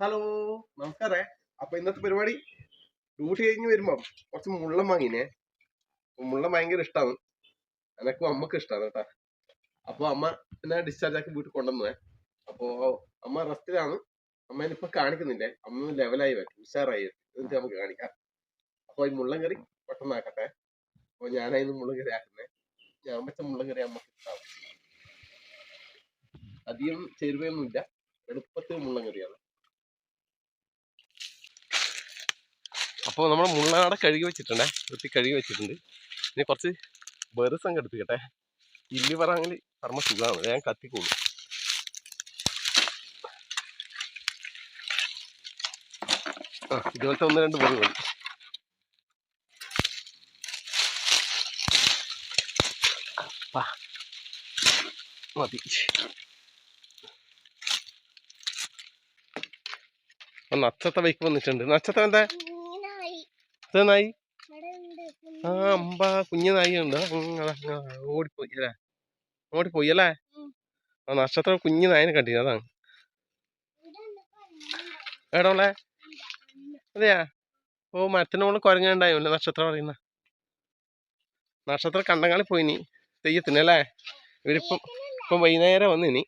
Hello നമസ്കാരേ. അപ്പൊ ഇന്നത്തെ പരിപാടി ഡ്യൂട്ടി കഴിഞ്ഞ് വരുമ്പം കുറച്ച് മുള്ളം വാങ്ങിനെ. മുള്ളം ഭയങ്കര ഇഷ്ടമാണ് എനക്കും അമ്മയ്ക്ക് ഇഷ്ടമാണ് കേട്ടാ. അപ്പൊ അമ്മ എന്നെ ഡിസ്ചാർജ് ആക്കി വീട്ടിൽ കൊണ്ടുവന്നേ അപ്പോ അമ്മ റെസ്റ്റിലാണ് അമ്മ ഇപ്പൊ കാണിക്കുന്നില്ലേ? അമ്മ ലെവലായി വരും ഉഷാറായി എന്നിട്ട് നമുക്ക് കാണിക്കാം. അപ്പൊ ഈ മുള്ളം കറി പെട്ടെന്ന് ആക്കട്ടെ. അപ്പൊ ഞാനായിരുന്നു മുള്ളം കറി ആക്കുന്നേ. ഞാൻ വെച്ച മുള്ളം കറി അമ്മയ്ക്ക് ഇഷ്ടമാണ് അധികം ചേരുവയൊന്നുമില്ല. എളുപ്പത്തിൽ മുള്ളം കറിയാണ്. അപ്പോൾ നമ്മൾ മുള്ളനാടെ കഴുകി വെച്ചിട്ടുണ്ടേ. വൃത്തി കഴുകി വെച്ചിട്ടുണ്ട്. ഇനി കുറച്ച് ബെറുസം എടുപ്പിക്കട്ടെ ഇല്ലി പറയാമെങ്കിൽ പരമ സുഖമാണ്. ഞാൻ കത്തിക്കോളൂ ആ ഇതുപോലത്തെ ഒന്ന് രണ്ട് ബെറു മതി. ഒന്ന് നക്ഷത്ര ബൈക്ക് വന്നിട്ടുണ്ട്. നക്ഷത്രം എന്താ? ഇത് നായി? ആ അമ്പ കുഞ്ഞു നായി ഉണ്ട്. ഓടിപ്പോയി അല്ലേ? ഓടിപ്പോയി അല്ലേ. ആ നക്ഷത്രം കുഞ്ഞു നായനെ കണ്ടില്ല അതാണ്. എവിടെയുള്ളേ അതെയാ? ഓ മരത്തിന് മുകളിൽ കുരങ്ങുണ്ടായില്ലേ നക്ഷത്രം പറയുന്ന? നക്ഷത്രം കണ്ടങ്ങാളി പോയിനി. തെയ്യത്തിന് അല്ലേ? ഇവരിപ്പം ഇപ്പം വൈകുന്നേരം വന്നിനി.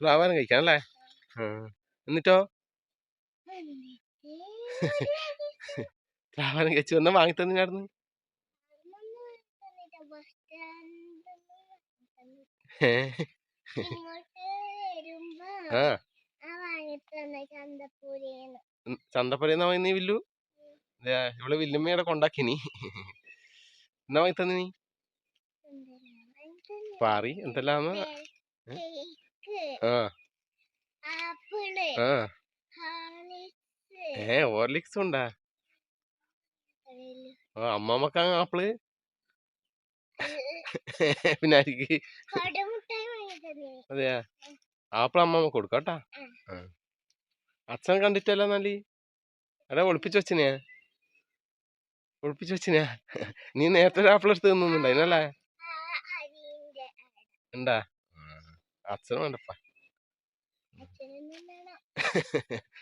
പ്ലാവാനം കഴിക്കാൻ അല്ലേ? എന്നിട്ടോ? പ്ലാവാനം കഴിച്ചു വന്നാ വാങ്ങി തന്നിനായിരുന്നു ചന്തപ്പുരന്ന് വാങ്ങി വില്ലു? ഇവിടെ വില്ലുമ്മയുടെ കൊണ്ടാക്കിനി എന്നാ വാങ്ങി തന്നി പാറി എന്തെല്ലാന്ന്? ആ. ആ. ഓർലിക്സ് ഉണ്ടാ ആ അമ്മമ്മക്ക് ആപ്പിൾ? പിന്നെ അരിക്ക് അതെയാ? ആപ്പിൾ അമ്മമ്മ കൊടുക്കട്ടാ? അച്ഛൻ കണ്ടിട്ടല്ല നല്ലി എടാ ഒളിപ്പിച്ച് വെച്ചിനാ. ഒളിപ്പിച്ച് വെച്ചിനാ. നീ നേരത്തെ ഒരു ആപ്പിൾ എടുത്ത് തിന്നുന്നുണ്ടായിനല്ലേ ഉണ്ടാ അച്ഛൻ വേണ്ടപ്പാ.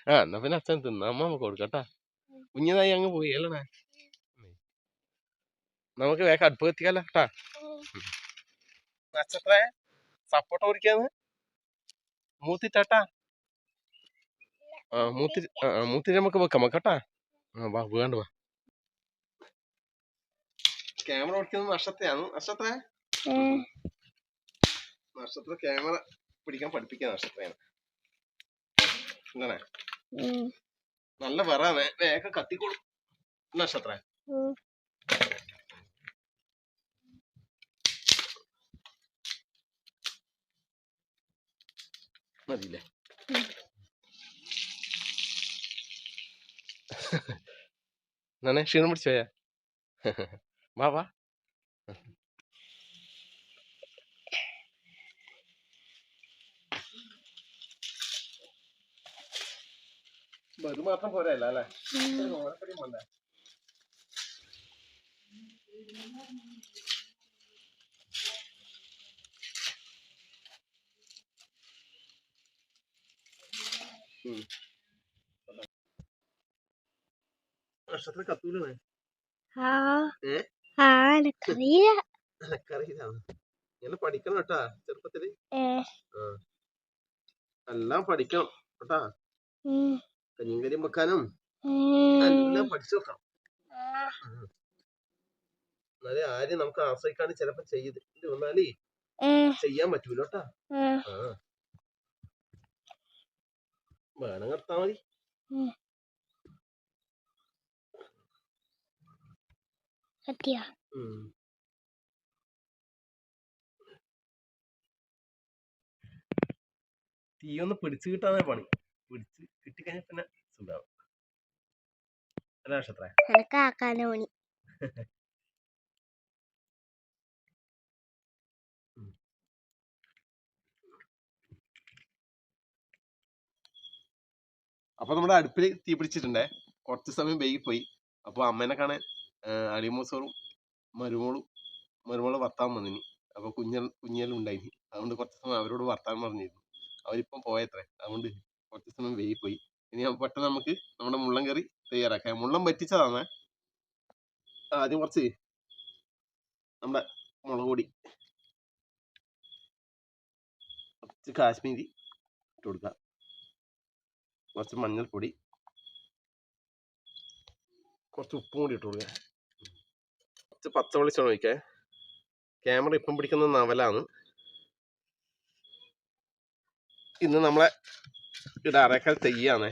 ആ എന്നാ പിന്നെ അച്ഛൻ തിന്ന. അമ്മ കൊടുക്കട്ടാ കുഞ്ഞതായി അങ്ങ് പോയി അല്ലേ? നമുക്ക് വേഗം അടുപ്പ് കത്തിക്കാലോ കേട്ടാ. നക്ഷത്ര സപ്പോർട്ട് ഓടിക്കാന്ന് മൂത്തിട്ടാട്ടാ? ആ മൂത്തി ആ ആ, മൂത്തി നമുക്ക് വെക്കാം കേട്ടാ. ആ വാ വേണ്ട വാ. ക്യാമറ ഓടിക്കുന്നത് നക്ഷത്രയാണ് നക്ഷത്ര. നക്ഷത്ര ക്യാമറ പിടിക്കാൻ പഠിപ്പിക്കാൻ നക്ഷത്രയാണ്. എന്താണ് നല്ല വിറ. വേഗം കത്തിക്കോളും. നക്ഷത്ര. മതിയില്ലേ? നന്നേ ക്ഷീണം പിടിച്ചോയാ വാ വാ. ഇത് മാത്രം പോരല്ല അല്ലേ. ഓണക്കടിയും വേണ്ടേ ഉം. നക്ഷത്ര കത്തൂലേ? ഇങ്ങനെ പഠിക്കണം കേട്ടാ ചെറുപ്പത്തിൽ. എല്ലാം പഠിക്കണം കേട്ടാ. ഉം. കഞ്ഞിയും വെക്കാനും. എല്ലാം പഠിച്ചു വെക്കണം. എന്നാലേ ആരും നമുക്ക് ആശ്രയിക്കാണ് ചിലപ്പോ ചെയ്ത് വന്നാലേ ചെയ്യാൻ പറ്റൂല കേട്ടാ ഉം. ആ. വേണം നിർത്താ മതി. സത്യാ തീ ഒന്ന് പിടിച്ചു കിട്ടാനേ പണി. പിടിച്ച് കിട്ടിക്കഴിഞ്ഞാൽ പിന്നെ സുഖാവും. അല്ല നക്ഷത്ര. എനക്ക് ആക്കാന പണി അപ്പൊ നമ്മുടെ അടുപ്പിൽ തീ പിടിച്ചിട്ടുണ്ടേ. കുറച്ച് സമയം വൈകി പോയി അപ്പൊ അമ്മേനെ കാണാൻ അടിമൂസറും മരുമോളും മരുമോൾ വർത്താൻ വന്നിനി. അപ്പൊ കുഞ്ഞൽ കുഞ്ഞലും ഉണ്ടായിനി അതുകൊണ്ട് കുറച്ച് സമയം അവരോട് വർത്താൻ പറഞ്ഞിരുന്നു. അവരിപ്പം പോയത്രേ. അതുകൊണ്ട് കുറച്ച് സമയം പോയി ഇനി പെട്ടെന്ന് നമുക്ക് നമ്മുടെ മുള്ളൻ കറി തയ്യാറാക്കാം. മുള്ളൻ പറ്റിച്ചതാണ്. ആദ്യം കുറച്ച് നമ്മുടെ മുളക് പൊടി കുറച്ച് കാശ്മീരി ഇട്ട് കൊടുക്കാം. കുറച്ച് മഞ്ഞൾപ്പൊടി കുറച്ച് ഉപ്പും കൂടി ഇട്ട് കൊടുക്കാം. കുറച്ച് പച്ച വെളിച്ചെണ്ണ ഒഴിക്കേ. ക്യാമറ ഇപ്പം പിടിക്കുന്ന നവലാണ്. ഇന്ന് നമ്മളെ ഇവിടെ അറേക്കാൽ തെയ്യാണ്.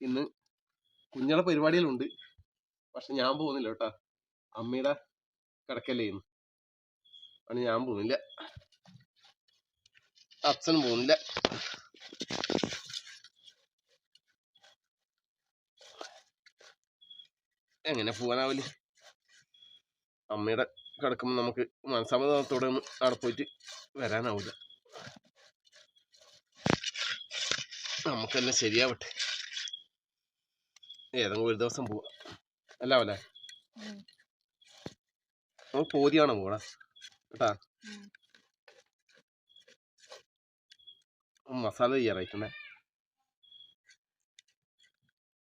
ഇന്ന് കുഞ്ഞളെ പരിപാടികളുണ്ട്. പക്ഷെ ഞാൻ പോകുന്നില്ല കേട്ടാ. അമ്മയുടെ കിടക്കല്ലേ ഇന്ന്. ആണ് ഞാൻ പോകുന്നില്ല. അച്ഛനും പോകുന്നില്ല. എങ്ങനെ പോകാനാവില്ല അമ്മയുടെ കിടക്കുമ്പോൾ നമുക്ക് മനസ്സമ്മതത്തോടെ ഒന്ന് അവിടെ പോയിട്ട് വരാനാവില്ല നമുക്കെല്ലാം ശരിയാവട്ടെ. ഏതെങ്കിലും ഒരു ദിവസം പോവാം അല്ല ഉം. നമുക്ക് പോതിയാണോ പോടാ കേട്ടാ. മസാല തയ്യാറായിട്ടുണ്ടേ.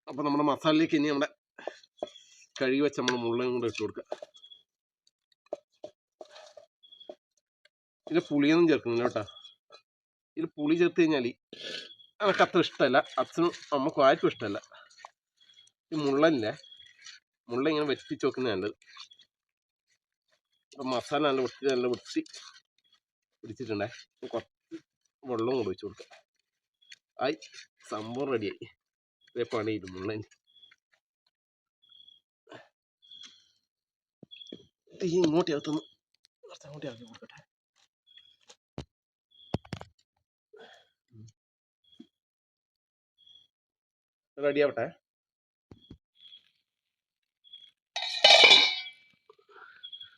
അപ്പൊ നമ്മുടെ മസാലയിലേക്ക് ഇനി നമ്മുടെ കഴുകി വെച്ച നമ്മൾ മുള്ളയും കൂടെ ഇട്ട് കൊടുക്കുക ഇതിൽ പുളിയൊന്നും ചേർക്കുന്നില്ല കേട്ടാ. ഇതിൽ പുളി ചേർത്ത് കഴിഞ്ഞാൽ എനിക്ക് അത്ര ഇഷ്ടമല്ല അച്ഛനും അമ്മക്കും ആർക്കും ഇഷ്ടമല്ല ഈ മുള്ളല്ലേ മുള്ള ഇങ്ങനെ വെട്ടിച്ച് വെക്കുന്ന നല്ലത് അപ്പം മസാല നല്ല വൃത്തി നല്ല വൃത്തി പിടിച്ചിട്ടുണ്ടേ. കുറച്ച് വെള്ളം കൂടെ ഒഴിച്ചു കൊടുക്കാം. ആയി സംഭവം റെഡിയായി. ഇതേ പണിയിട്ട് മുള്ളന് തീ ഇങ്ങോട്ട് അകത്തുനിന്ന് അങ്ങോട്ട് ഇറക്കി കൊടുക്കട്ടെ. റെഡി ആവട്ടെ.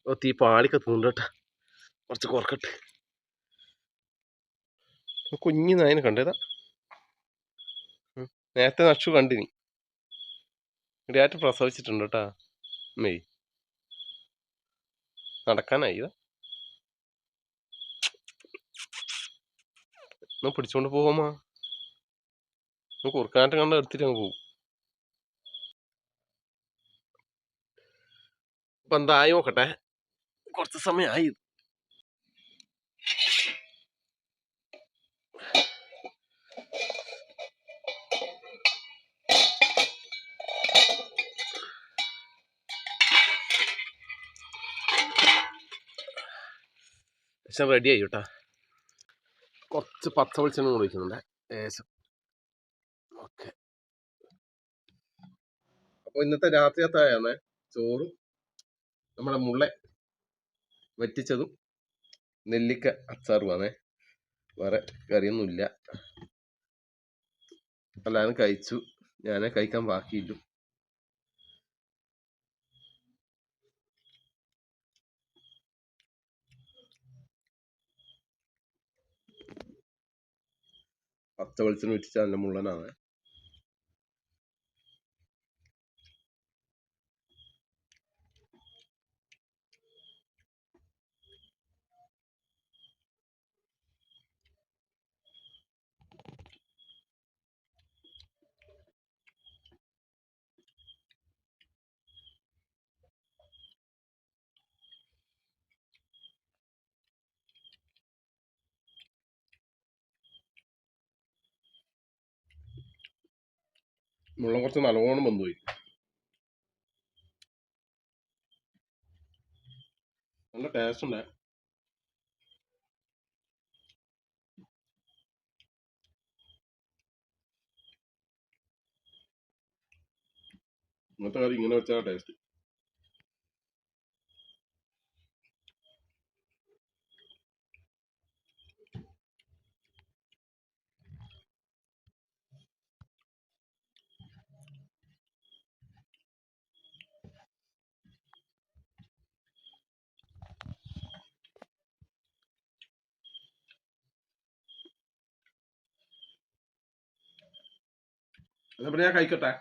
ഓ തീ പാളിക്ക കേട്ടോ. കുറച്ച് കുറക്കട്ടെ കുഞ്ഞു നായനെ കണ്ടേതാ. നേരത്തെ നക്ഷു കണ്ടിനി. ഇടയായിട്ട് പ്രസവിച്ചിട്ടുണ്ട് കേട്ടാ. മെയ് നടക്കാനായി പിടിച്ചോണ്ട് പോവാമാ കുറുക്കാനായിട്ട് കണ്ട എടുത്തിട്ട് അങ്ങ് പോകും അപ്പൊ എന്തായി നോക്കട്ടെ. കുറച്ച് സമയമായി പക്ഷെ റെഡി ആയി കേട്ടാ. കുറച്ച് പച്ച വെളിച്ചെണ്ണ കൂടി ഒഴിക്കുന്നുണ്ട്. ഏകദേശം ഓക്കെ അപ്പോൾ ഇന്നത്തെ രാത്രിയത്തായാണ് ചോറും നമ്മുടെ മുള്ള വറ്റിച്ചതും നെല്ലിക്ക അച്ചാറുമാണേ വേറെ കറിയൊന്നുമില്ല. അല്ലാതെ കഴിച്ചു. ഞാൻ കഴിക്കാൻ ബാക്കിയില്ല പച്ച വെളിച്ചെണ്ണ വെച്ചിട്ട് നല്ല മുള്ളനാണ്. മുള്ള കുറച്ച് നല്ലോണം വന്നു പോയി. നല്ല ടേസ്റ്റ് ഉണ്ട്. ഇന്നത്തെ കറി ഇങ്ങനെ വെച്ചാൽ ടേസ്റ്റ് എന്നാ പിന്നെ ഞാൻ കഴിക്കട്ടെ.